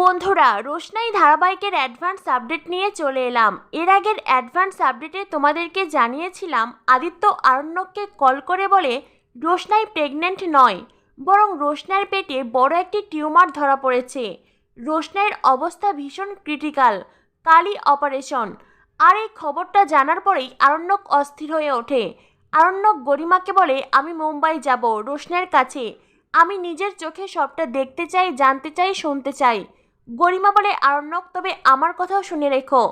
বন্ধুরা, রোশনাই ধারাবাহিকের advance update নিয়ে চলে এলাম। এর আগের অ্যাডভান্স আপডেটে তোমাদেরকে জানিয়েছিলাম, আদিত্য আরণ্যককে কল করে বলে রোশনাই প্রেগনেন্ট নয়, বরং রোশনার পেটে বড় একটি টিউমার ধরা পড়েছে। রোশনাইয়ের অবস্থা ভীষণ ক্রিটিক্যাল, কালই অপারেশন। আর এই খবরটা জানার পরেই আরণ্যক অস্থির হয়ে ওঠে। আরণ্যক গরিমাকে বলে, আমি মুম্বাই যাব রোশনের কাছে। আমি নিজের চোখে সবটা দেখতে চাই, জানতে চাই, শুনতে চাই। গরিমা বলে আরণ্যক, তবে আমার কথাও শুনে রেখো।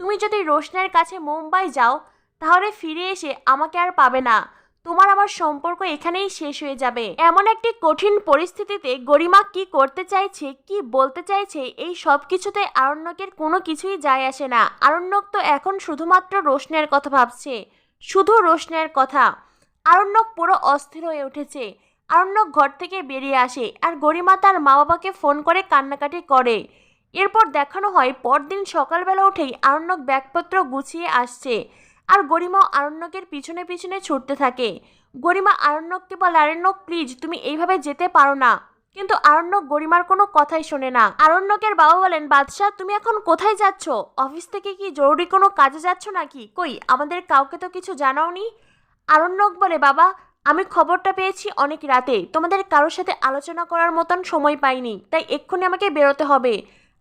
তুমি যদি রোশনের কাছে মুম্বাই যাও, তাহলে ফিরে এসে আমাকে আর পাবে না। তোমার আমার সম্পর্ক এখানেই শেষ হয়ে যাবে। এমন একটি কঠিন পরিস্থিতিতে গরিমা কি করতে চাইছে, কি বলতে চাইছে, এই সব কিছুতে আরণ্যকের কোনো কিছুই যায় আসে না। আরণ্যক তো এখন শুধুমাত্র রোশনের কথা ভাবছে। শুধু রোশনের কথা। আরণ্যক পুরো অস্থির হয়ে উঠেছে। আরণ্যক ঘর থেকে বেরিয়ে আসে আর গরিমা তার মা বাবাকে ফোন করে কান্নাকাটি করে। এরপর দেখানো হয় পরদিন সকালবেলা উঠেই আরণ্যক ব্যাগপত্র গুছিয়ে আসছে আর গরিমা আরণ্যকের পিছনে পিছনে ছুটতে থাকে। গরিমা আরণ্যককে বলে আরণ্যক প্লিজ, তুমি এইভাবে যেতে পারো না। কিন্তু আরণ্যক গরিমার কোনো কথাই শোনে না। আরণ্যকের বাবা বলেন, বাদশাহ, তুমি এখন কোথায় যাচ্ছ? অফিস থেকে কি জরুরি কোনো কাজে যাচ্ছ নাকি? কই, আমাদের কাউকে তো কিছু জানাওনি? আরণ্যক বলে, বাবা আমি খবরটা পেয়েছি অনেক রাতে তোমাদের কারোর সাথে আলোচনা করার মতন সময় পাইনি, তাই এক্ষুনি আমাকে বেরোতে হবে।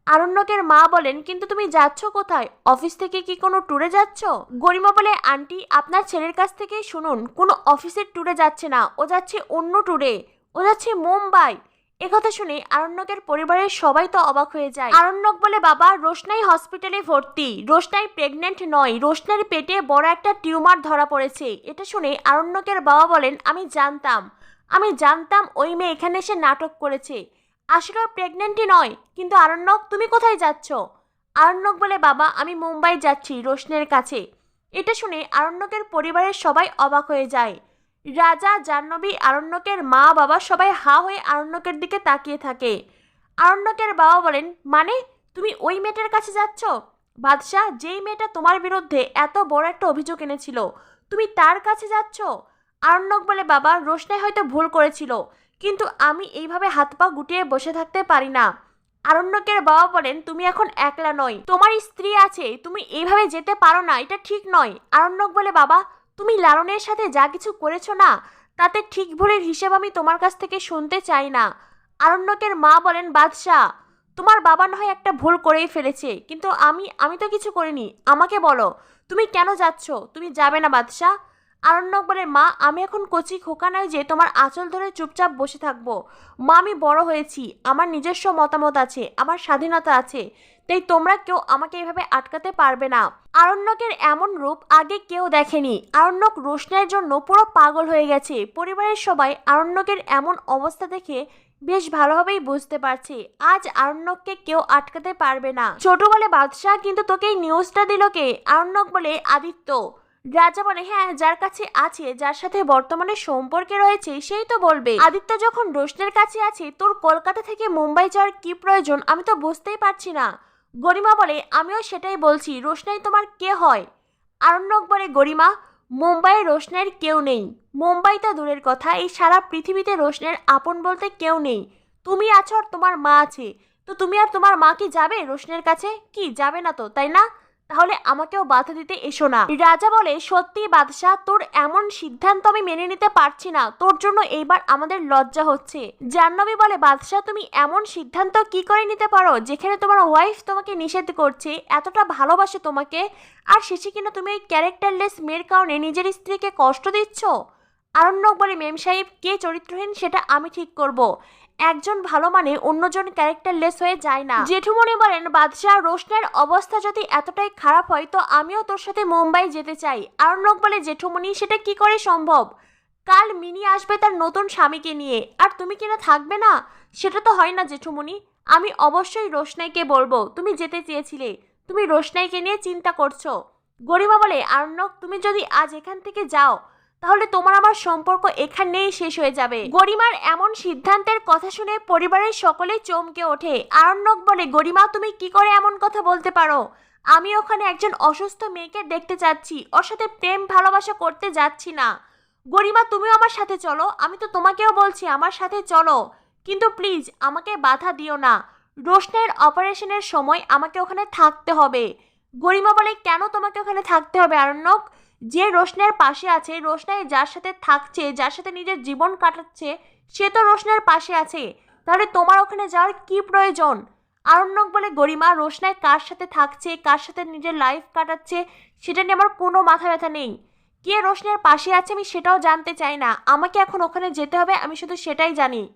আরণ্যকের মা বলেন, কিন্তু তুমি যাচ্ছ কোথায়? অফিস থেকে কি কোনো ট্যুরে যাচ্ছ? গরিমা বলে, আন্টি, আপনার ছেলের কাছ থেকেই শুনুন, কোনো অফিসের ট্যুরে যাচ্ছে না। ও যাচ্ছে অন্য ট্যুরে। ও যাচ্ছে মুম্বাই। একথা শুনে আরণ্যকের পরিবারের সবাই তো অবাক হয়ে যায়। আরণ্যক বলে, বাবা, রোশনাই হসপিটালে ভর্তি। রোশনাই প্রেগনেন্ট নয়। রোশনার পেটে বড় একটা টিউমার ধরা পড়েছে। এটা শুনে আরণ্যকের বাবা বলেন, আমি জানতাম। আমি জানতাম ওই মেয়ে এখানে এসে নাটক করেছে। আসলে প্রেগনেন্টই নয়, কিন্তু আরণ্যক, তুমি কোথায় যাচ্ছ? আরণ্যক বলে, বাবা, আমি মুম্বাই যাচ্ছি রোশনের কাছে। এটা শুনে আরণ্যকের পরিবারের সবাই অবাক হয়ে যায়। রাজা জাহ্নবী আরণ্যকের মা বাবা সবাই হা হয়ে আরণ্যকের দিকে তাকিয়ে থাকে। আরণ্যকের বাবা বলেন মানে তুমি ওই মেয়েটার কাছে যাচ্ছ? বাদশাহ, যেই মেয়েটা তোমার বিরুদ্ধে এত বড় একটা অভিযোগ এনেছিল, তুমি তার কাছে যাচ্ছ? আরণ্যক বলে, বাবা, রোশনাই হয়তো ভুল করেছিল, কিন্তু আমি এইভাবে হাত পা গুটিয়ে বসে থাকতে পারি না। আরণ্যকের বাবা বলেন, তুমি এখন একলা নয়, তোমার স্ত্রী আছে, তুমি এইভাবে যেতে পারো না, এটা ঠিক নয়। আরণ্যক বলে, বাবা তুমি লালনের সাথে যা কিছু করেছ না, তাতে ঠিক ভুলের হিসেব আমি তোমার কাছ থেকে শুনতে চাই না। আরণ্যকের মা বলেন, বাদশাহ, তোমার বাবা না হয় একটা ভুল করেই ফেলেছে, কিন্তু আমি আমি তো কিছু করিনি। আমাকে বলো, তুমি কেন যাচ্ছ? তুমি যাবে না, বাদশাহ? আরণ্যক বলে, মা, আমি এখন কচি খোকা নয় যে তোমার আঁচল ধরে চুপচাপ বসে থাকব। মা, আমি বড় হয়েছি। আমার নিজস্ব মতামত আছে, আমার স্বাধীনতা আছে। তাই তোমরা কেউ আমাকে এভাবে আটকাতে পারবে না। আরণ্যকের এমন রূপ আগে কেউ দেখেনি। আরণ্যক রোশনের জন্য পুরো পাগল হয়ে গেছে। পরিবারের সবাই আরণ্যকের এমন অবস্থা দেখে বেশ ভালোভাবেই বুঝতে পারছে। আজ আরণ্যককে কেউ আটকাতে পারবে না। ছোট বলে বাদশাহ কিন্তু তোকে এই নিউজটা দিল কে? আরণ্যক বলে, আদিত্য। রাজা বলে হ্যাঁ যার কাছে আছে, যার সাথে বর্তমানে সম্পর্কে রয়েছে, সেই তো বলবে। আদিত্য যখন রোশনের কাছে আছে, তোর কলকাতা থেকে মুম্বাই যাওয়ার কি প্রয়োজন? আমি তো বুঝতেই পারছি না। গরিমা বলে, আমিও সেটাই বলছি, রোশনাই তোমার কে হয়? আরণ্যক বলে, গরিমা, মুম্বাইয়ে রোশনের কেউ নেই। মুম্বাই তো দূরের কথা, এই সারা পৃথিবীতে রোশনের আপন বলতে কেউ নেই। তুমি আছো আর তোমার মা আছে। তো তুমি আর তোমার মা কি যাবে রোশনের কাছে? কি, যাবে না তো, তাই না? তাহলে আমাকেও বাধা দিতে এসো না। রাজা বলে, সত্যি বাদশাহ, তোর এমন সিদ্ধান্ত আমি মেনে নিতে পারছি না। তোর জন্য এইবার আমাদের লজ্জা হচ্ছে। জাহ্নবী বলে, বাদশাহ, তুমি এমন সিদ্ধান্ত কি করে নিতে পারো যেখানে তোমার ওয়াইফ তোমাকে নিষেধ করছে, এতটা ভালোবাসে তোমাকে, আর শেষে কিনা তুমি এই ক্যারেক্টারলেস মেয়ের কারণে নিজের স্ত্রীকে কষ্ট দিচ্ছ? আরণ্যক বলে, মেম সাহেব, কে চরিত্রহীন সেটা আমি ঠিক করব। একজন ভালো মানে অন্যজন ক্যারেক্টারলেস হয়ে যায় না। জেঠুমনি বলেন, বাদশাহ রোশনের অবস্থা যদি এতটাই খারাপ হয়, তো আমিও তোর সাথে মুম্বাই যেতে চাই। আরণ্যক বলে জেঠুমনি সেটা কি করে সম্ভব? কাল মিনি আসবে তার নতুন স্বামীকে নিয়ে। আর তুমি কিনা থাকবে না? সেটা তো হয় না জেঠুমনি আমি অবশ্যই রোশনাইকে বলব, তুমি যেতে চেয়েছিলে। তুমি রোশনাইকে নিয়ে চিন্তা করছ। গরিমা বলে আরণ্যক তুমি যদি আজ এখান থেকে যাও তাহলে তোমার আমার সম্পর্ক এখানেই শেষ হয়ে যাবে। গরিমার এমন সিদ্ধান্তের কথা শুনে পরিবারের সকলে চমকে ওঠে। আরণ্যক বলে, গরিমা, তুমি কি করে এমন কথা বলতে পারো? আমি ওখানে একজন অসুস্থ মেয়েকে দেখতে চাচ্ছি ওর সাথে প্রেম, ভালোবাসা করতে যাচ্ছি না। গরিমা, তুমিও আমার সাথে চলো। আমি তো তোমাকেও বলছি, আমার সাথে চলো। কিন্তু প্লিজ, আমাকে বাধা দিও না। রোশনের অপারেশনের সময় আমাকে ওখানে থাকতে হবে। গরিমা বলে, কেন তোমাকে ওখানে থাকতে হবে আরণ্যক? যে রোশনাইয়ের পাশে আছে, রোশনাই যার সাথে থাকছে, যার সাথে নিজের জীবন কাটাচ্ছে, সে তো রোশনের পাশে আছে। তাহলে তোমার ওখানে যাওয়ার কি প্রয়োজন? আরণ্যক বলে, গরিমা, রোশনাই কার সাথে থাকছে, কার সাথে নিজের লাইফ কাটাচ্ছে, সেটা নিয়ে আমার কোনো মাথা ব্যথা নেই। কে রোশনের পাশে আছে আমি সেটাও জানতে চাই না। আমাকে এখন ওখানে যেতে হবে, আমি শুধু সেটাই জানি।